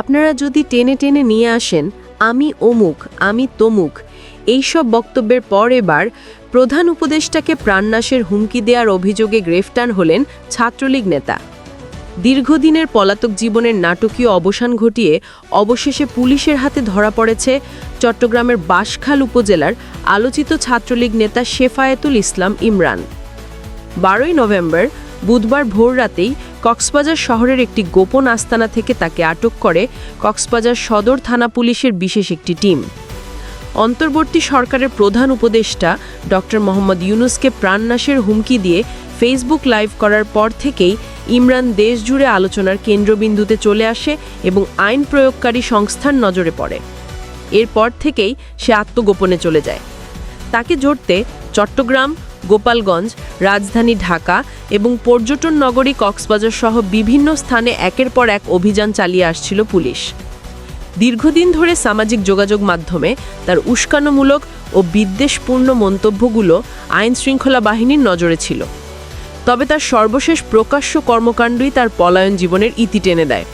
আপনারা যদি টেনে টেনে নিয়ে আসেন, আমি অমুক, আমি তমুক, এইসব বক্তব্যের পর এবার প্রধান উপদেষ্টাকে প্রাণনাশের হুমকি দেওয়ার অভিযোগে গ্রেফতার হলেন ছাত্রলীগ নেতা। দীর্ঘদিনের পলাতক জীবনের নাটকীয় অবসান ঘটিয়ে অবশেষে পুলিশের হাতে ধরা পড়েছে চট্টগ্রামের বাঁশখাল উপজেলার আলোচিত ছাত্রলীগ নেতা শেফায়েতুল ইসলাম ইমরান। বারোই নভেম্বর বুধবার ভোররাতেই কক্সবাজার শহরের একটি গোপন আস্তানা থেকে তাকে আটক করে কক্সবাজার সদর থানা পুলিশের বিশেষ একটি টিম। অন্তর্বর্তী সরকারের প্রধান উপদেষ্টা ডক্টর মোহাম্মদ ইউনুসকে প্রাণনাশের হুমকি দিয়ে ফেসবুক লাইভ করার পর থেকেই ইমরান দেশজুড়ে আলোচনার কেন্দ্রবিন্দুতে চলে আসে এবং আইন প্রয়োগকারী সংস্থার নজরে পড়ে। এরপর থেকেই সে আত্মগোপনে চলে যায়। তাকে জড়তে চট্টগ্রাম গোপালগঞ্জ, রাজধানী ঢাকা এবং পর্যটন নগরী কক্সবাজার সহ বিভিন্ন স্থানে একের পর এক অভিযান চালিয়ে আসছিল পুলিশ। দীর্ঘদিন ধরে সামাজিক যোগাযোগ মাধ্যমে তার উস্কানোমূলক ও বিদ্বেষপূর্ণ মন্তব্যগুলো আইন শৃঙ্খলা বাহিনীর নজরে ছিল। তবে তার সর্বশেষ প্রকাশ্য কর্মকাণ্ডই তার পলায়ন জীবনের ইতি টেনে দেয়।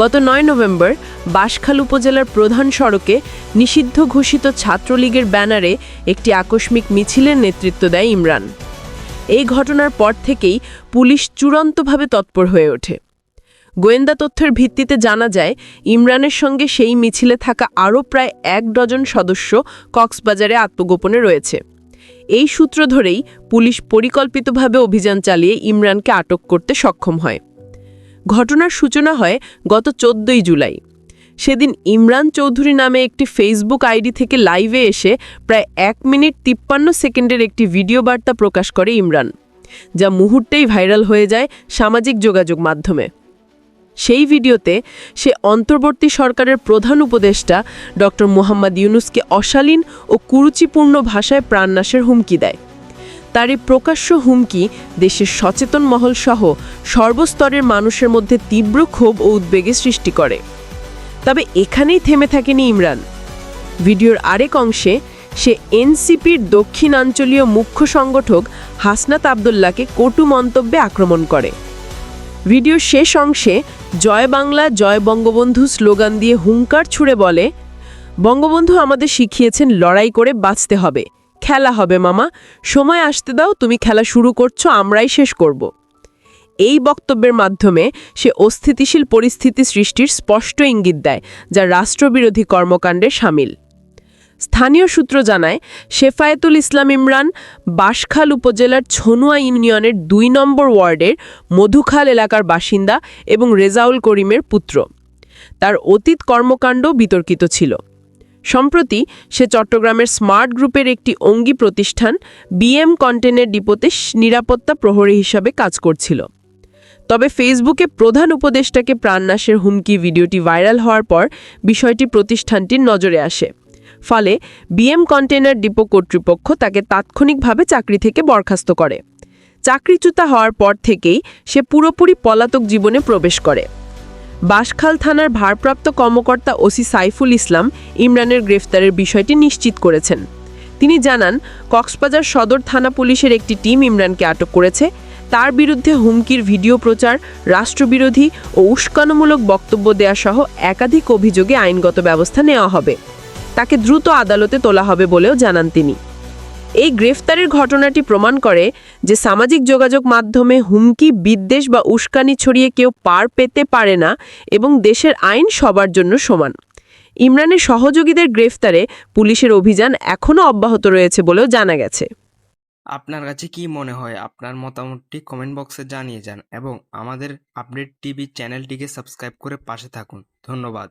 গত নয় নভেম্বর বাঁশখাল উপজেলার প্রধান সড়কে নিষিদ্ধ ঘোষিত ছাত্রলীগের ব্যানারে একটি আকস্মিক মিছিলের নেতৃত্ব দেয় ইমরান। এই ঘটনার পর থেকেই পুলিশ চূড়ান্তভাবে তৎপর হয়ে ওঠে। গোয়েন্দা তথ্যের ভিত্তিতে জানা যায়, ইমরানের সঙ্গে সেই মিছিলে থাকা আরও প্রায় এক ডজন সদস্য কক্সবাজারে আত্মগোপনে রয়েছে। এই সূত্র ধরেই পুলিশ পরিকল্পিতভাবে অভিযান চালিয়ে ইমরানকে আটক করতে সক্ষম হয়। ঘটনার সূচনা হয় গত চোদ্দই জুলাই। সেদিন ইমরান চৌধুরী নামে একটি ফেসবুক আইডি থেকে লাইভে এসে প্রায় এক মিনিট তিপ্পান্ন সেকেন্ডের একটি ভিডিও বার্তা প্রকাশ করে ইমরান, যা মুহূর্তেই ভাইরাল হয়ে যায় সামাজিক যোগাযোগ মাধ্যমে। সেই ভিডিওতে সে অন্তর্বর্তী সরকারের প্রধান উপদেষ্টা ডক্টর মোহাম্মদ ইউনুসকে অশালীন ও কুরুচিপূর্ণ ভাষায় প্রাণনাশের হুমকি দেয়। তার এই প্রকাশ্য হুমকি দেশের সচেতন মহল সহ সর্বস্তরের মানুষের মধ্যে তীব্র ক্ষোভ ও উদ্বেগের সৃষ্টি করে। তবে এখানেই থেমে থাকেনি ইমরান। ভিডিওর আরেক অংশে সে এনসিপির দক্ষিণাঞ্চলীয় মুখ্য সংগঠক হাসনাত আবদুল্লাকে কটু মন্তব্যে আক্রমণ করে। ভিডিওর শেষ অংশে জয় বাংলা, জয় বঙ্গবন্ধু স্লোগান দিয়ে হুঙ্কার ছুড়ে বলে, বঙ্গবন্ধু আমাদের শিখিয়েছেন লড়াই করে বাঁচতে হবে। খেলা হবে, মামা। সময় আসতে দাও, তুমি খেলা শুরু করছ, আমরাই শেষ করব। এই বক্তব্যের মাধ্যমে সে অস্থিতিশীল পরিস্থিতি সৃষ্টির স্পষ্ট ইঙ্গিত দেয়, যা রাষ্ট্রবিরোধী কর্মকাণ্ডে সামিল। স্থানীয় সূত্র জানায় শেফায়েতুল ইসলাম ইমরান বাঁশখাল উপজেলার ছনুয়া ইউনিয়নের দুই নম্বর ওয়ার্ডের মধুখাল এলাকার বাসিন্দা এবং রেজাউল করিমের পুত্র। তার অতীত কর্মকাণ্ড বিতর্কিত ছিল। সম্প্রতি সে চট্টগ্রামের স্মার্ট গ্রুপের একটি অঙ্গী প্রতিষ্ঠান বিএম কন্টেনের ডিপোতে নিরাপত্তা প্রহরী হিসাবে কাজ করছিল। তবে ফেসবুকে প্রধান উপদেষ্টাকে প্রাণনাশের হুমকি ভিডিওটি ভাইরাল হওয়ার পর বিষয়টি প্রতিষ্ঠানটির নজরে আসে। ফলে বিএম কন্টেনার ডিপো কর্তৃপক্ষ তাকে তাৎক্ষণিকভাবে চাকরি থেকে বরখাস্ত করে। চাকরিচ্যুতা হওয়ার পর থেকেই সে পুরোপুরি পলাতক জীবনে প্রবেশ করে। বাঁশখাল থানার ভারপ্রাপ্ত কর্মকর্তা ওসি সাইফুল ইসলাম ইমরানের গ্রেফতারের বিষয়টি নিশ্চিত করেছেন। তিনি জানান, কক্সবাজার সদর থানা পুলিশের একটি টিম ইমরানকে আটক করেছে। তার বিরুদ্ধে হুমকির ভিডিও প্রচার, রাষ্ট্রবিরোধী ও উস্কানোমূলক বক্তব্য দেয়া সহ একাধিক অভিযোগে আইনগত ব্যবস্থা নেওয়া হবে। তাকে দ্রুত আদালতে তোলা হবে বলেও জানান তিনি। এই গ্রেফতারের ঘটনাটি প্রমাণ করে যে সামাজিক যোগাযোগ মাধ্যমে হুমকি, বিদ্বেষ বা উস্কানি ছড়িয়ে কেউ পার পেতে পারে না এবং দেশের আইন সবার জন্য সমান। ইমরানের সহযোগীদের গ্রেফতারে পুলিশের অভিযান এখনও অব্যাহত রয়েছে বলেও জানা গেছে। আপনার কাছে কি মনে হয়? আপনার মতামতটি কমেন্ট বক্সে জানিয়ে যান এবং আমাদের আপডেট টিভি চ্যানেলটিকে সাবস্ক্রাইব করে পাশে থাকুন। ধন্যবাদ।